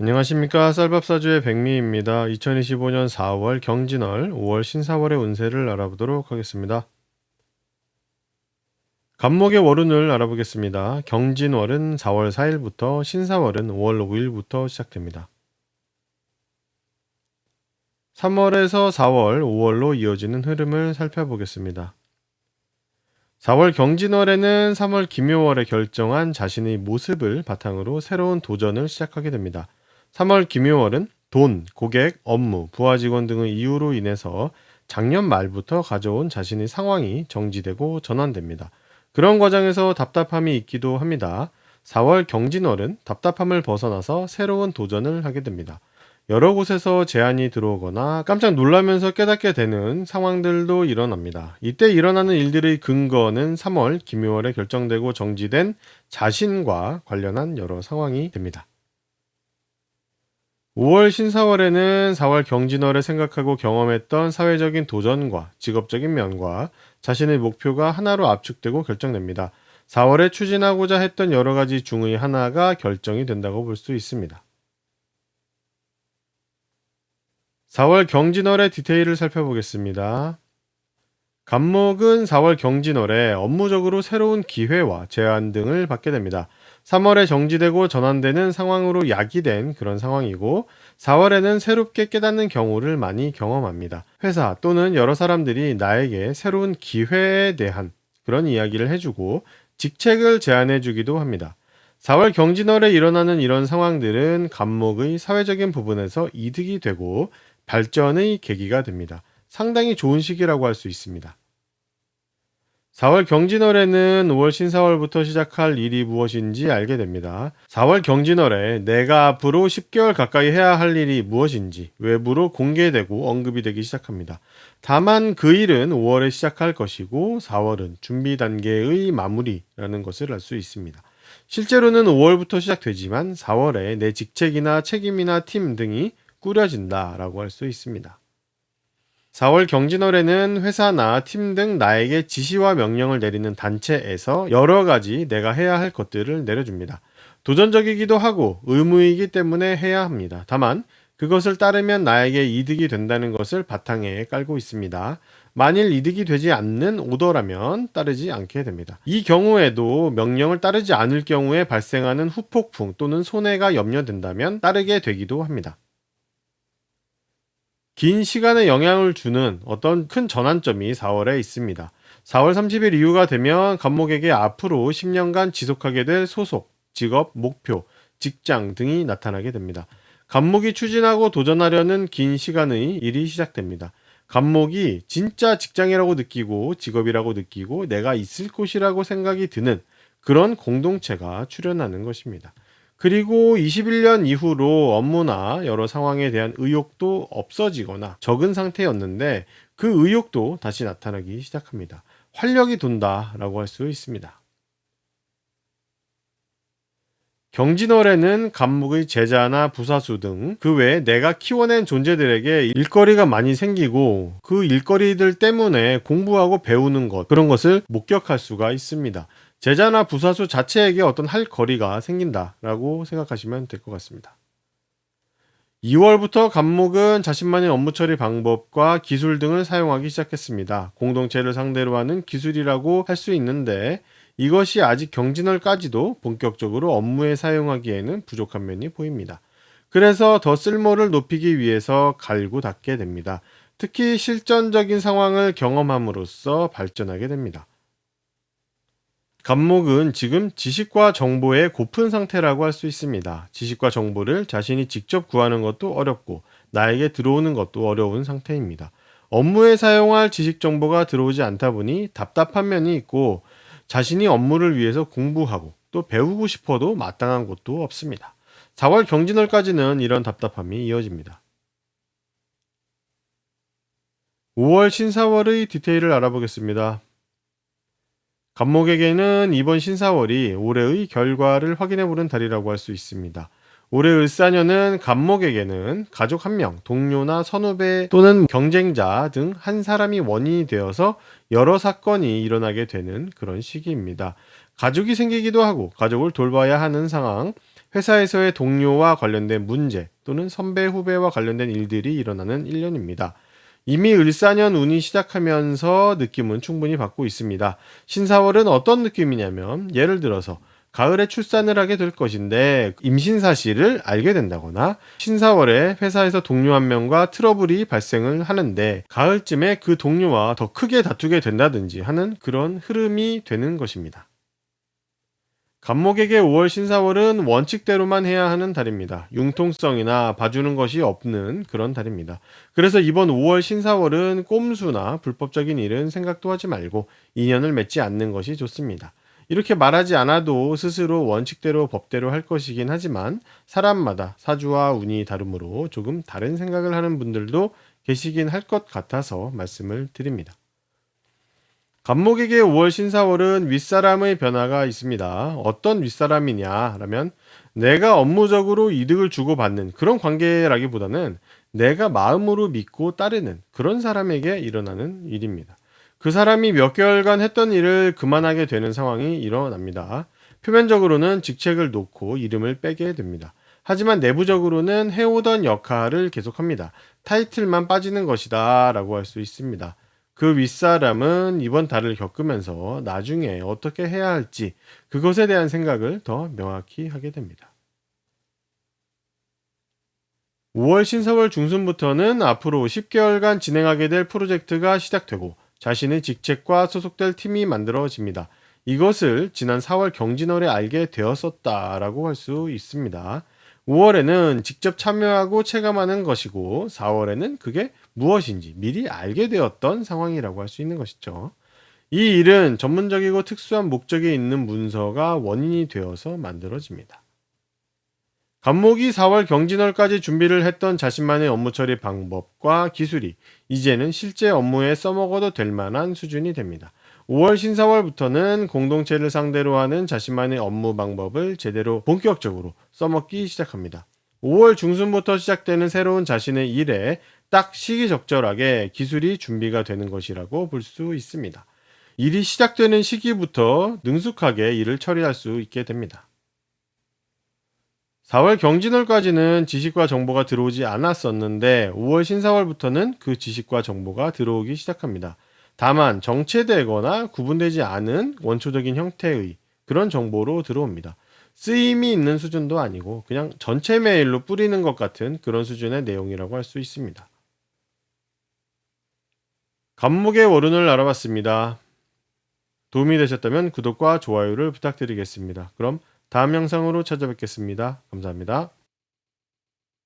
안녕하십니까 쌀밥사주의 백미입니다. 2025년 4월 경진월 5월 신사월의 운세를 알아보도록 하겠습니다. 간목의 월운을 알아보겠습니다. 경진월은 4월 4일부터 신사월은 5월 5일부터 시작됩니다. 3월에서 4월, 5월로 이어지는 흐름을 살펴보겠습니다. 4월 경진월에는 3월 김효월에 결정한 자신의 모습을 바탕으로 새로운 도전을 시작하게 됩니다. 3월 김효월은 돈, 고객, 업무, 부하 직원 등의 이유로 인해서 작년 말부터 가져온 자신의 상황이 정지되고 전환됩니다. 그런 과정에서 답답함이 있기도 합니다. 4월 경진월은 답답함을 벗어나서 새로운 도전을 하게 됩니다. 여러 곳에서 제안이 들어오거나 깜짝 놀라면서 깨닫게 되는 상황들도 일어납니다. 이때 일어나는 일들의 근거는 3월 김효월에 결정되고 정지된 자신과 관련한 여러 상황이 됩니다. 5월 신사월에는 4월 경진월에 생각하고 경험했던 사회적인 도전과 직업적인 면과 자신의 목표가 하나로 압축되고 결정됩니다. 4월에 추진하고자 했던 여러 가지 중의 하나가 결정이 된다고 볼 수 있습니다. 4월 경진월의 디테일을 살펴보겠습니다. 간목은 4월 경진월에 업무적으로 새로운 기회와 제안 등을 받게 됩니다. 3월에 정지되고 전환되는 상황으로 야기된 그런 상황이고 4월에는 새롭게 깨닫는 경우를 많이 경험합니다. 회사 또는 여러 사람들이 나에게 새로운 기회에 대한 그런 이야기를 해주고 직책을 제안해 주기도 합니다. 4월 경진월에 일어나는 이런 상황들은 간목의 사회적인 부분에서 이득이 되고 발전의 계기가 됩니다. 상당히 좋은 시기라고 할 수 있습니다. 4월 경진월에는 5월 신사월부터 시작할 일이 무엇인지 알게 됩니다. 4월 경진월에 내가 앞으로 10개월 가까이 해야 할 일이 무엇인지 외부로 공개되고 언급이 되기 시작합니다. 다만 그 일은 5월에 시작할 것이고 4월은 준비 단계의 마무리라는 것을 알 수 있습니다. 실제로는 5월부터 시작되지만 4월에 내 직책이나 책임이나 팀 등이 꾸려진다라고 할 수 있습니다. 4월 경진월에는 회사나 팀 등 나에게 지시와 명령을 내리는 단체에서 여러 가지 내가 해야 할 것들을 내려줍니다. 도전적이기도 하고 의무이기 때문에 해야 합니다. 다만 그것을 따르면 나에게 이득이 된다는 것을 바탕에 깔고 있습니다. 만일 이득이 되지 않는 오더라면 따르지 않게 됩니다. 이 경우에도 명령을 따르지 않을 경우에 발생하는 후폭풍 또는 손해가 염려된다면 따르게 되기도 합니다. 긴 시간에 영향을 주는 어떤 큰 전환점이 4월에 있습니다. 4월 30일 이후가 되면 간목에게 앞으로 10년간 지속하게 될 소속, 직업, 목표, 직장 등이 나타나게 됩니다. 간목이 추진하고 도전하려는 긴 시간의 일이 시작됩니다. 간목이 진짜 직장이라고 느끼고 직업이라고 느끼고 내가 있을 곳이라고 생각이 드는 그런 공동체가 출현하는 것입니다. 그리고 21년 이후로 업무나 여러 상황에 대한 의욕도 없어지거나 적은 상태였는데 그 의욕도 다시 나타나기 시작합니다. 활력이 돈다라고 할 수 있습니다. 경진월에는 감목의 제자나 부사수 등 그 외에 내가 키워낸 존재들에게 일거리가 많이 생기고 그 일거리들 때문에 공부하고 배우는 것 그런 것을 목격할 수가 있습니다. 제자나 부사수 자체에게 어떤 할 거리가 생긴다라고 생각하시면 될 것 같습니다. 2월부터 감목은 자신만의 업무 처리 방법과 기술 등을 사용하기 시작했습니다. 공동체를 상대로 하는 기술이라고 할 수 있는데 이것이 아직 경진월까지도 본격적으로 업무에 사용하기에는 부족한 면이 보입니다. 그래서 더 쓸모를 높이기 위해서 갈고 닦게 됩니다. 특히 실전적인 상황을 경험함으로써 발전하게 됩니다. 감목은 지금 지식과 정보의 고픈 상태라고 할 수 있습니다. 지식과 정보를 자신이 직접 구하는 것도 어렵고 나에게 들어오는 것도 어려운 상태입니다. 업무에 사용할 지식 정보가 들어오지 않다 보니 답답한 면이 있고 자신이 업무를 위해서 공부하고 또 배우고 싶어도 마땅한 곳도 없습니다. 4월 경진월까지는 이런 답답함이 이어집니다. 5월 신사월의 디테일을 알아보겠습니다. 간목에게는 이번 신사월이 올해의 결과를 확인해 보는 달이라고 할 수 있습니다. 올해 을사년은 간목에게는 가족 한 명, 동료나 선후배 또는 경쟁자 등 한 사람이 원인이 되어서 여러 사건이 일어나게 되는 그런 시기입니다. 가족이 생기기도 하고 가족을 돌봐야 하는 상황, 회사에서의 동료와 관련된 문제 또는 선배 후배와 관련된 일들이 일어나는 1년입니다. 이미 을사년 운이 시작하면서 느낌은 충분히 받고 있습니다. 신사월은 어떤 느낌이냐면 예를 들어서 가을에 출산을 하게 될 것인데 임신 사실을 알게 된다거나 신사월에 회사에서 동료 한 명과 트러블이 발생을 하는데 가을쯤에 그 동료와 더 크게 다투게 된다든지 하는 그런 흐름이 되는 것입니다. 간목에게 5월 신사월은 원칙대로만 해야 하는 달입니다. 융통성이나 봐주는 것이 없는 그런 달입니다. 그래서 이번 5월 신사월은 꼼수나 불법적인 일은 생각도 하지 말고 인연을 맺지 않는 것이 좋습니다. 이렇게 말하지 않아도 스스로 원칙대로 법대로 할 것이긴 하지만 사람마다 사주와 운이 다르므로 조금 다른 생각을 하는 분들도 계시긴 할 것 같아서 말씀을 드립니다. 간목에게 5월 신사월은 윗사람의 변화가 있습니다. 어떤 윗사람이냐라면 내가 업무적으로 이득을 주고받는 그런 관계라기보다는 내가 마음으로 믿고 따르는 그런 사람에게 일어나는 일입니다. 그 사람이 몇 개월간 했던 일을 그만하게 되는 상황이 일어납니다. 표면적으로는 직책을 놓고 이름을 빼게 됩니다. 하지만 내부적으로는 해오던 역할을 계속합니다. 타이틀만 빠지는 것이다 라고 할 수 있습니다. 그 윗사람은 이번 달을 겪으면서 나중에 어떻게 해야 할지 그것에 대한 생각을 더 명확히 하게 됩니다. 5월 신사월 중순부터는 앞으로 10개월간 진행하게 될 프로젝트가 시작되고 자신의 직책과 소속될 팀이 만들어집니다. 이것을 지난 4월 경진월에 알게 되었었다라고 할 수 있습니다. 5월에는 직접 참여하고 체감하는 것이고 4월에는 그게 무엇인지 미리 알게 되었던 상황이라고 할 수 있는 것이죠. 이 일은 전문적이고 특수한 목적이 있는 문서가 원인이 되어서 만들어집니다. 간목이 4월 경진월까지 준비를 했던 자신만의 업무 처리 방법과 기술이 이제는 실제 업무에 써먹어도 될 만한 수준이 됩니다. 5월 신사월부터는 공동체를 상대로 하는 자신만의 업무 방법을 제대로 본격적으로 써먹기 시작합니다. 5월 중순부터 시작되는 새로운 자신의 일에 딱 시기적절하게 기술이 준비가 되는 것이라고 볼 수 있습니다. 일이 시작되는 시기부터 능숙하게 일을 처리할 수 있게 됩니다. 4월 경진월까지는 지식과 정보가 들어오지 않았었는데 5월 신사월부터는 그 지식과 정보가 들어오기 시작합니다. 다만 정체되거나 구분되지 않은 원초적인 형태의 그런 정보로 들어옵니다. 쓰임이 있는 수준도 아니고 그냥 전체 메일로 뿌리는 것 같은 그런 수준의 내용이라고 할 수 있습니다. 간목의 월운을 알아봤습니다. 도움이 되셨다면 구독과 좋아요를 부탁드리겠습니다. 그럼 다음 영상으로 찾아뵙겠습니다. 감사합니다.